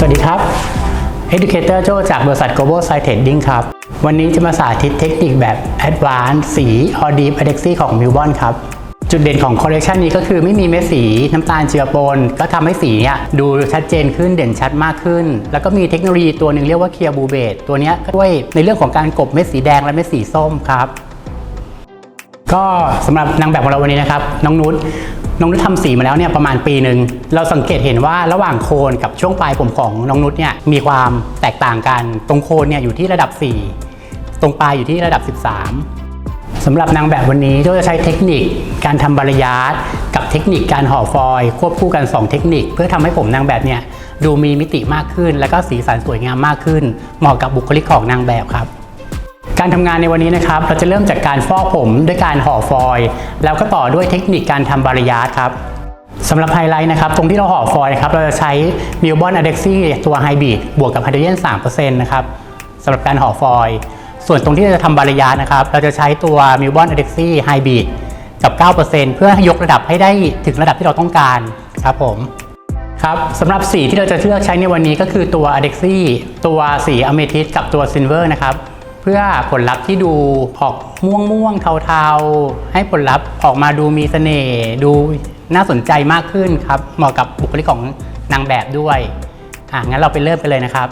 สวัสดีครับ Educator โจจากบริษัท Global Site Trading ครับ วันนี้จะมาสาธิตเทคนิคแบบ Advanced สี Or Deep Adexy ของ m i l b o n ครับ จุดเด่นของคอลเลกชันนี้ก็คือไม่มีเม็ดสีน้ำตาลเจือปน ก็ทำให้สีเนี่ยดูชัดเจนขึ้นเด่นชัดมากขึ้น แล้วก็มีเทคโนโลยีตัวหนึ่งเรียกว่า Clear Blue Bead ตัวนี้ก็ช่วยในเรื่องของการกบเม็ดสีแดงและเม็ดสีส้มครับก็สำหรับนางแบบของเราวันนี้นะครับ น้องนุช น้องนุชทำสีมาแล้วเนี่ยประมาณปีหนึ่งเราสังเกตเห็นว่าระหว่างโคนกับช่วงปลายผมของน้องนุชเนี่ยมีความแตกต่างกัน ตรงโคนเนี่ยอยู่ที่ระดับ 4 ตรงปลายอยู่ที่ระดับ 13สำหรับนางแบบวันนี้ก็จะใช้เทคนิคการทำบาริยาร์ดกับเทคนิคการห่อฟอยล์ควบคู่กัน 2 เทคนิค เพื่อทำให้ผมนางแบบเนี่ยดูมีมิติมากขึ้น และก็สีสันสวยงามมากขึ้น เหมาะกับบุคลิกของนางแบบครับ การทำงานในวันนี้นะครับเราจะเริ่มจากการฟอกผมด้วยการห่อฟอยล์แล้วก็ต่อด้วยเทคนิคการทำบาริยาร์ครับสำหรับไฮไลท์นะครับ ตรงที่เราห่อฟอยล์นะครับ เราจะใช้มิลบอนอะเด็กซี่ตัวไฮบริดบวกกับไฮโดรเจน3%นะครับสำหรับการห่อฟอยล์ส่วนตรงที่เราจะทำบาริยาร์นะครับ เราจะใช้ตัวมิลบอนอะเด็กซี่ไฮบริดกับ 9%เพื่อยกระดับให้ได้ถึงระดับที่เราต้องการครับผมครับสำหรับสีที่เราจะเลือกใช้ในวันนี้ก็คือตัว a d e x i ตัวสีอเมทิสกับตัว Silver นะครับ พื่อผลลัพธ์ที่ดูออกม่วงม่วงเทาๆ ให้ผลลัพธ์ออกมาดูมีเสน่ห์ดูน่าสนใจมากขึ้นครับ เหมาะกับบุคลิกของนางแบบด้วยอะงั้นเราไปเริ่มไปเลยนะครับ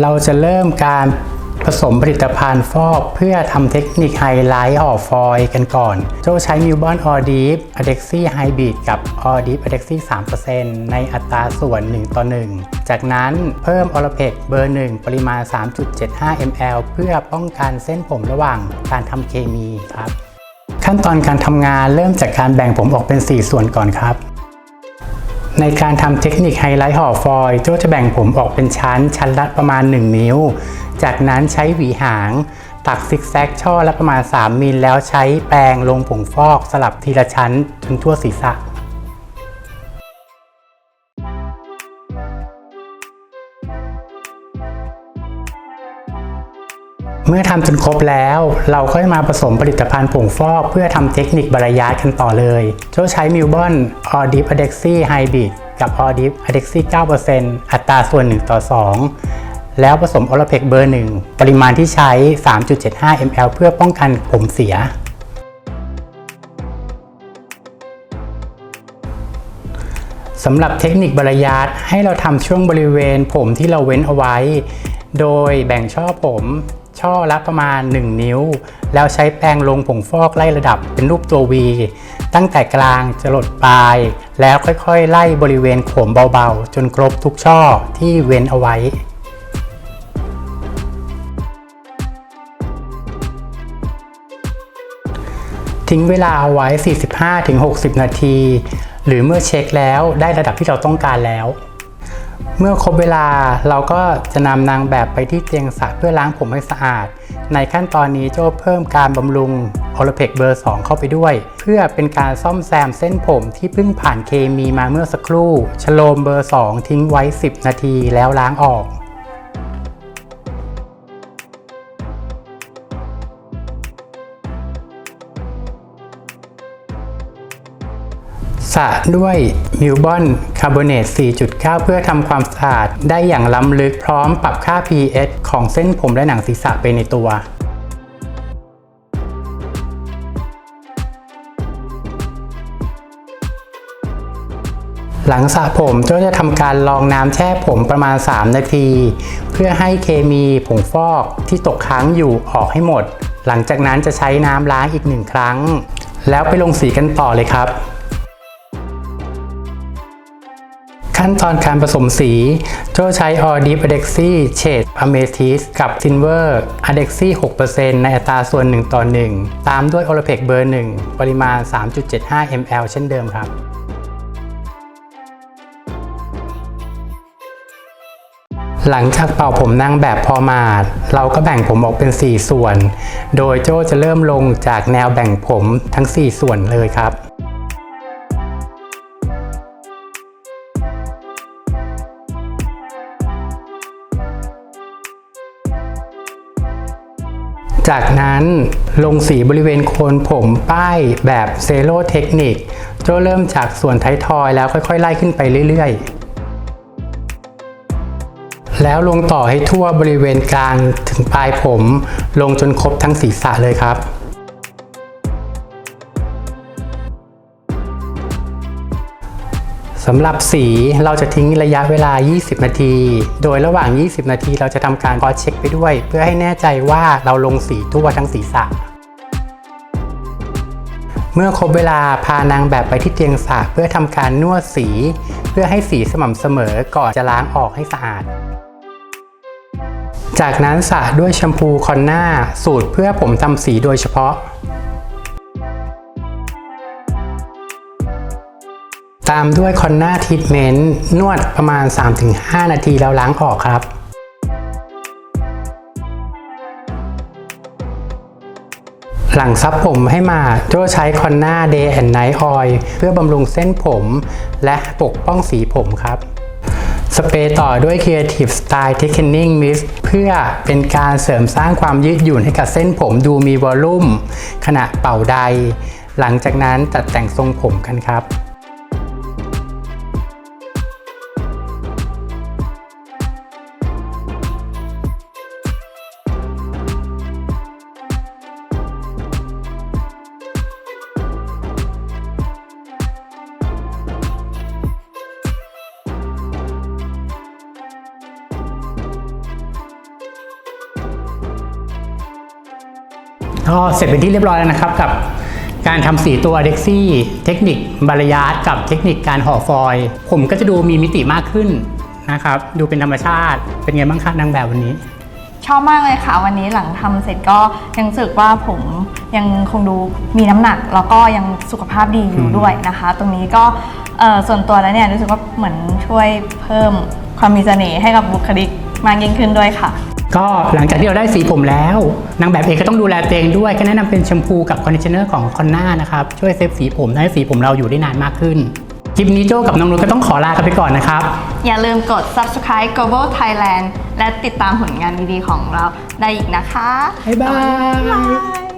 เราจะเริ่มการ ผสมผลิตภัณฑ์ฟอกเพื่อทำเทคนิคไฮไลท์ห่อฟอยล์กันก่อน โจใช้มิวบอนออดีฟอะเด็กซี่ไฮบริดกับออดีฟอะเด็กซี่3%ในอัตราส่วน 1 ต่อ 1 จากนั้นเพิ่มออลเพกเบอร์ 1 ปริมาณ 3.75 ml เพื่อป้องกันเส้นผมระหว่างการทำเคมีครับ ขั้นตอนการทำงานเริ่มจากการแบ่งผมออกเป็น 4 ส่วนก่อนครับในการทำเทคนิคไฮไลท์ห่อฟอยล์โจจะแบ่งผมออกเป็นชั้น ชั้นละประมาณ 1 นิ้ว จากนั้นใช้หวีหาง ตักซิกแซกช่อละประมาณ 3มิลแล้วใช้แปรงลงผงฟอกสลับทีละชั้นจนทั่วศีรษะเมื่อทำจนครบแล้ว เราก็มาผสมผลิตภัณฑ์ผงฟอกเพื่อทำเทคนิคบรายาร์ดกันต่อเลยโจใช้มิลบอนออดิฟอะเด็กซี่ไฮบริดกับออดิฟอะเด็กซี่9%อัตราส่วน 1 ต่อ 2 แล้วผสมออลเพกเบอร์1ปริมาณที่ใช้ 3.75 ml เพื่อป้องกันผมเสีย สำหรับเทคนิคบรยารให้เราทำช่วงบริเวณผมที่เราเว้นเอาไว้ โดยแบ่งช่อผมช่อละประมาณ 1 นิ้ว แล้วใช้แปรงลงผงฟอกไล่ระดับเป็นรูปตัว V ตั้งแต่กลางจะหลดปลาย แล้วค่อยๆ ไล่บริเวณผมเบาๆ จนครบทุกช่อที่เว้นเอาไว้ ทิ้งเวลาเอาไว้ 45-60 นาที หรือเมื่อเช็คแล้วได้ระดับที่เราต้องการแล้ว เมื่อครบเวลาเราก็จะนำนางแบบไปที่เตียงสระเพื่อล้างผมให้สะอาด ในขั้นตอนนี้โจ้เพิ่มการบำรุงโอลเพกเบอร์ 2 เข้าไปด้วย เพื่อเป็นการซ่อมแซมเส้นผมที่เพิ่งผ่านเคมีมาเมื่อสักครู่ ชโลมเบอร์ 2 ทิ้งไว้ 10 นาทีแล้วล้างออก สระด้วยมิลบอนคาร์บอเนต 4.9 เพื่อทำความสะอาดได้อย่างล้ำลึกพร้อมปรับค่า pH ของเส้นผมและหนังศีรษะไปในตัวหลังสระผมโจ้จะทำการลองน้ำแช่ผมประมาณ 3 นาที เพื่อให้เคมีผงฟอกที่ตกค้างอยู่ออกให้หมด หลังจากนั้นจะใช้น้ำล้างอีกหนึ่งครั้ง แล้วไปลงสีกันต่อเลยครับ ขั้นตอนการผสมสี โจใช้ออดิฟอะเด็กซี่เฉดอเมทิสกับซินเวอร์อะเด็กซี่ 6%ในอัตราส่วน 1 ต่อ 1 ตามด้วยโอลเพกเบอร์ 1 ปริมาณ 3.75 ml เช่นเดิมครับหลังจากเป่าผมนางแบบพอมาด เราก็แบ่งผมออกเป็น 4 ส่วน โดยโจจะเริ่มลงจากแนวแบ่งผมทั้ง 4 ส่วนเลยครับ จากนั้นลงสีบริเวณโคนผมป้ายแบบเซโลเทคนิคโจเริ่มจากส่วนท้ายทอยแล้วค่อยๆ ไล่ขึ้นไปเรื่อยๆ แล้วลงต่อให้ทั่วบริเวณกลางถึงปลายผม ลงจนครบทั้งศีรษะเลยครับ สำหรับสีเราจะทิ้งระยะเวลา 20 นาที โดยระหว่าง 20 นาทีเราจะทำการคอเช็คไปด้วย เพื่อให้แน่ใจว่าเราลงสีทั่วทั้งศีรษะ เมื่อครบเวลาพานางแบบไปที่เตียงสระเพื่อทำการนวดสี เพื่อให้สีสม่ำเสมอก่อนจะล้างออกให้สะอาด จากนั้นสระด้วยแชมพูคอนหน้าสูตรเพื่อผมทำสีโดยเฉพาะ ตามด้วยคอนหน้าทรีทเมนต์นวดประมาณ 3-5 นาทีแล้วล้างออกครับหลังซับผมให้มาโจใช้คอนหน้า Day and Night Oil เพื่อบำรุงเส้นผม และปกป้องสีผมครับ สเปรย์ต่อด้วย Creative Style Thickening Mist เพื่อเป็นการเสริมสร้างความยืดหยุ่นให้กับเส้นผมดูมีวอลลุ่ม ขณะเป่าใด หลังจากนั้นตัดแต่งทรงผมกันครับ ก็เสร็จเป็นที่เรียบร้อยแล้วนะครับกับการทำสีตัวเด็กซี่เทคนิคบารยาร์ดกับเทคนิคการห่อฟอยผมก็จะดูมีมิติมากขึ้นนะครับ ดูเป็นธรรมชาติเป็นไงบ้างคะนางแบบวันนี้ ชอบมากเลยค่ะ วันนี้หลังทำเสร็จก็ยังรู้สึกว่าผมยังคงดูมีน้ำหนัก แล้วก็ยังสุขภาพดีอยู่ด้วยนะคะ ตรงนี้ก็เอ่อส่วนตัวแล้วเนี่ยรู้สึกว่าเหมือนช่วยเพิ่มความมีเสน่ห์ให้กับบุคลิกมากยิ่งขึ้นด้วยค่ะ ก็หลังจากที่เราได้สีผมแล้ว นางแบบเองก็ต้องดูแลตัวเองด้วยก็แนะนำเป็นแชมพูกับคอนดิชเนอร์ของคอนน่านะครับ ช่วยเซฟสีผมทำให้สีผมเราอยู่ได้นานมากขึ้น คลิปนี้โจ้กับน้องนุชก็ต้องขอลากันไปก่อนนะครับ อย่าลืมกด subscribe global thailand และติดตามผลงานดีๆของเราได้อีกนะคะ บ๊ายบายบ๊ายบาย